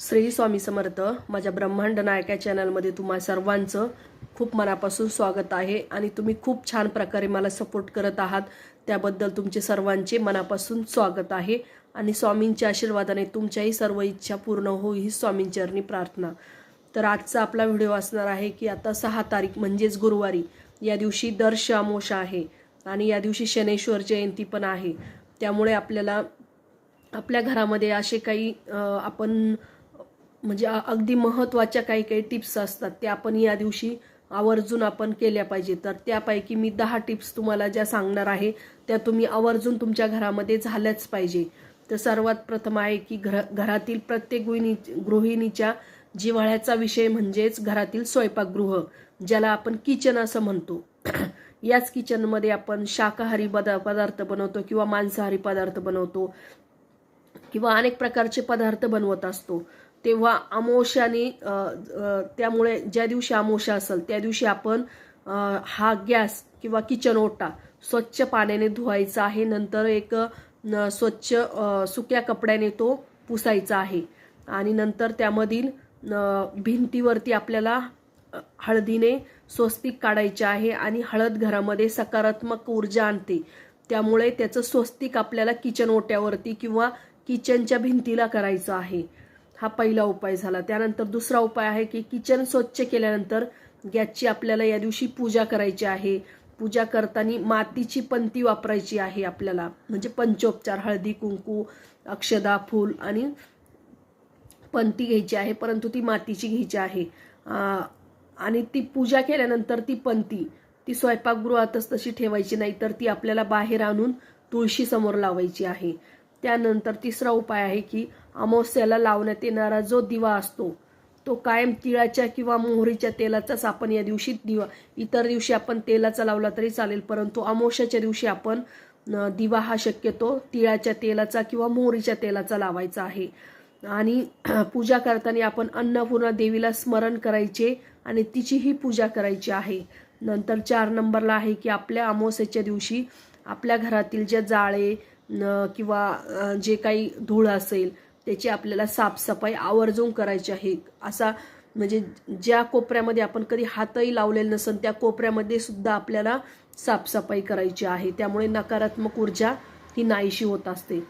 श्री स्वामी समर्थ माझ्या ब्रह्मांड नायका चॅनलमध्ये तुम्हा सर्वांचं खूप मनापासून स्वागत आहे आणि तुम्ही खूप छान प्रकारे मला सपोर्ट करत आहात. त्याबद्दल तुमचे सर्वांचे मनापासून स्वागत आहे आणि स्वामींच्या आशीर्वादाने तुमच्याही सर्व इच्छा पूर्ण हो ही स्वामींचरणी प्रार्थना. तर आजचा आपला व्हिडिओ असणार आहे की आता सहा तारीख म्हणजेच गुरुवारी. या दिवशी दर्श अमोशा आहे आणि या दिवशी शनेश्वर जयंती पण आहे. त्यामुळे आपल्याला आपल्या घरामध्ये असे काही आपण म्हणजे अगदी महत्त्वाच्या काही काही टिप्स असतात त्या आपण या दिवशी आवर्जून आपण केल्या पाहिजे तर त्यापैकी मी दहा टिप्स तुम्हाला ज्या सांगणार आहे त्या तुम्ही आवर्जून तुमच्या घरामध्ये झाल्याच पाहिजे. तर सर्वात प्रथम आहे की घर घरातील प्रत्येक गृहिणी गृहिणीच्या जिव्हाळ्याचा विषय म्हणजेच घरातील स्वयंपाकगृह ज्याला आपण किचन असं म्हणतो. याच किचनमध्ये आपण शाकाहारी पदा पदार्थ बनवतो किंवा मांसाहारी पदार्थ बनवतो किंवा अनेक प्रकारचे पदार्थ बनवत असतो. तेव्हा अमोशाने त्यामुळे ज्या दिवशी अमोशा असेल त्या दिवशी आपण हा गॅस किंवा किचन ओटा स्वच्छ पाण्याने धुवायचा आहे. नंतर एक न, स्वच्छ सुक्या कपड्याने तो पुसायचा आहे. आणि नंतर त्यामधील भिंतीवरती आपल्याला हळदीने स्वस्तिक काढायचे आहे आणि हळद घरामध्ये सकारात्मक ऊर्जा आणते. त्यामुळे त्याचं स्वस्तिक आपल्याला किचन ओट्यावरती किंवा किचनच्या भिंतीला करायचं आहे. हा पहिला उपाय झाला. त्यानंतर दुसरा उपाय आहे की किचन स्वच्छ केल्यानंतर गॅसची आपल्याला या दिवशी पूजा करायची आहे. पूजा करताना मातीची पंती वापरायची आहे आपल्याला. म्हणजे पंचोपचार हळदी कुंकू अक्षदा फूल आणि पंती घ्यायची आहे परंतु ती मातीची घ्यायची आहे. आणि ती पूजा केल्यानंतर ती पंती ती स्वयंपाकगृहातच तशी ठेवायची नाही तर ती आपल्याला बाहेर आणून तुळशीसमोर लावायची आहे. त्यानंतर तिसरा उपाय आहे की अमावस्याला लावण्यात येणारा जो दिवा असतो तो कायम तिळाच्या किंवा मोहरीच्या तेलाचाच आपण या दिवशी दिवा इतर दिवशी आपण तेलाचा लावला तरी चालेल परंतु अमावस्याच्या दिवशी आपण दिवा हा शक्यतो तिळाच्या तेलाचा किंवा मोहरीच्या तेलाचा लावायचा आहे. आणि पूजा करताना आपण अन्नपूर्णा देवीला स्मरण करायचे आणि तिचीही पूजा करायची आहे. नंतर चार नंबरला आहे की आपल्या अमावस्याच्या दिवशी आपल्या घरातील जे जाळे किंवा जे काही धूळ असेल त्याची आपल्याला साफसफाई आवर्जून करायची आहे. असा म्हणजे ज्या कोपऱ्यामध्ये आपण कधी हातही लावलेलं नसेल त्या कोपऱ्यामध्ये सुद्धा आपल्याला साफसफाई करायची आहे. त्यामुळे नकारात्मक ऊर्जा ही नाहीशी होत असते.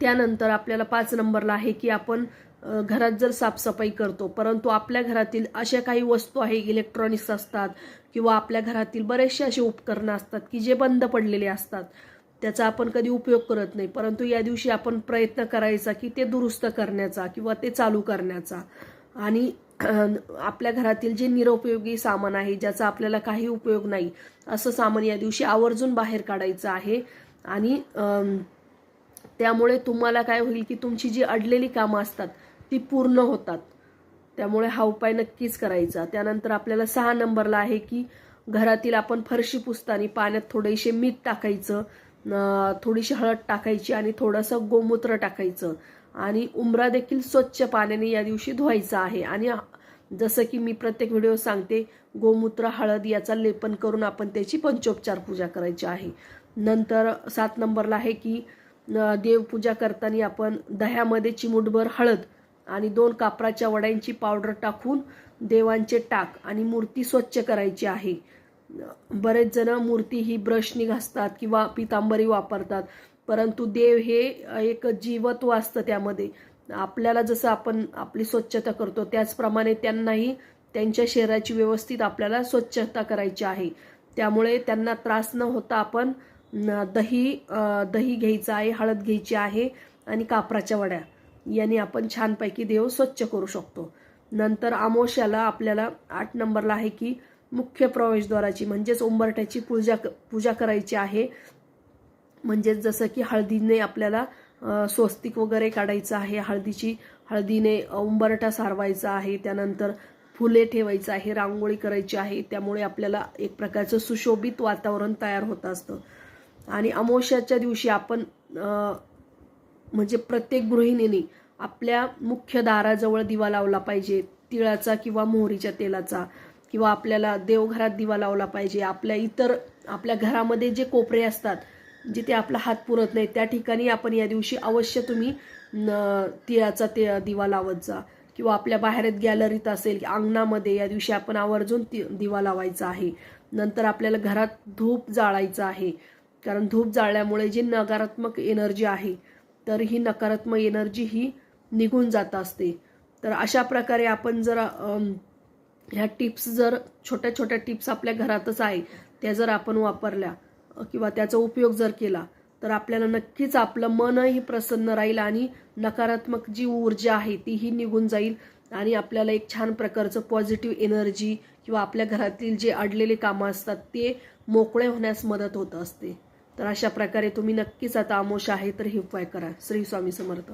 त्यानंतर आपल्याला पाच नंबरला आहे की आपण घरात जर साफसफाई करतो परंतु आपल्या घरातील अशा काही वस्तू आहे इलेक्ट्रॉनिक्स असतात किंवा आपल्या घरातील बरेचसे असे उपकरणं असतात की जे बंद पडलेले असतात त्याचा आपण कधी उपयोग करत नाही. परंतु या दिवशी आपण प्रयत्न करायचा की ते दुरुस्त करण्याचा किंवा ते चालू करण्याचा. आणि आपल्या घरातील जे निरुपयोगी सामान आहे ज्याचा आपल्याला काही उपयोग नाही असं सामान या दिवशी आवर्जून बाहेर काढायचं आहे. आणि त्यामुळे तुम्हाला काय होईल की तुमची जी अडलेली कामं असतात ती पूर्ण होतात. त्यामुळे हा उपाय नक्कीच करायचा. त्यानंतर आपल्याला सहा नंबरला आहे की घरातील आपण फरशी पुसताना पाण्यात थोडेसे मीठ टाकायचं. थोडीशी हळद टाकायची आणि थोडंसं गोमूत्र टाकायचं. आणि उमरा देखील स्वच्छ पाण्याने या दिवशी धुवायचा आहे. आणि जसं की मी प्रत्येक व्हिडिओ सांगते गोमूत्र हळद याचा लेपन करून आपण त्याची पंचोपचार पूजा करायची आहे. नंतर सात नंबरला आहे की देवपूजा करताना आपण दह्यामध्ये चिमूटभर हळद आणि दोन कापराच्या वड्यांची पावडर टाकून देवांचे टाक आणि मूर्ती स्वच्छ करायची आहे. बरेच जण मूर्ती ही ब्रशनी घासतात किंवा पितांबरी वापरतात. परंतु देव हे एक जीवत्व असतं त्यामध्ये. आपल्याला जसं आपण आपली स्वच्छता करतो त्याचप्रमाणे त्यांनाही त्यांच्या शरीराची व्यवस्थित आपल्याला स्वच्छता करायची आहे. त्यामुळे त्यांना त्रास न होता आपण दही दही घ्यायचं आहे हळद घ्यायची आहे आणि कापराच्या वड्या. याने आपण छानपैकी देव स्वच्छ करू शकतो. नंतर आमोश्याला आपल्याला आठ नंबरला आहे की मुख्य प्रवेशद्वाराची म्हणजेच उंबरठ्याची पूजा पूजा करायची आहे. म्हणजेच जसं की हळदीने आपल्याला स्वस्तिक वगैरे काढायचं आहे हळदीची हळदीने उंबरठा सारवायचा आहे त्यानंतर फुले ठेवायचं आहे रांगोळी करायची आहे त्यामुळे आपल्याला एक प्रकारचं सुशोभित वातावरण तयार होत असतं. आणि अमावस्याच्या दिवशी आपण म्हणजे प्रत्येक गृहिणीने आपल्या मुख्य दाराजवळ दिवा लावला पाहिजे तिळाचा किंवा मोहरीच्या तेलाचा. किंवा आपल्याला देवघरात दिवा लावला पाहिजे आपल्या इतर आपल्या घरामध्ये जे कोपरे असतात जिथे आपला हात पुरत नाही त्या ठिकाणी आपण या दिवशी अवश्य तुम्ही न तिळाचा ते दिवा लावत जा. किंवा आपल्या बाहेर गॅलरीत असेल अंगणामध्ये या दिवशी आपण आवर्जून ति दिवा लावायचा आहे. नंतर आपल्याला घरात धूप जाळायचं आहे. कारण धूप जाळल्यामुळे जी नकारात्मक एनर्जी आहे तर ही नकारात्मक एनर्जी ही निघून जात असते. तर अशा प्रकारे आपण जर ह्या टिप्स जर छोट्या छोट्या टिप्स आपल्या घरातच आहे त्या जर आपण वापरल्या किंवा त्याचा उपयोग जर केला तर आपल्याला नक्कीच आपलं मनही प्रसन्न राहील आणि नकारात्मक जी ऊर्जा आहे तीही निघून जाईल आणि आपल्याला एक छान प्रकारचं पॉझिटिव्ह एनर्जी किंवा आपल्या घरातील जे अडलेले कामं असतात ते मोकळे होण्यास मदत होत असते. तर अशा प्रकारे तुम्ही नक्कीच आता आमोश आहे तर हे उपाय करा. श्री स्वामी समर्थ.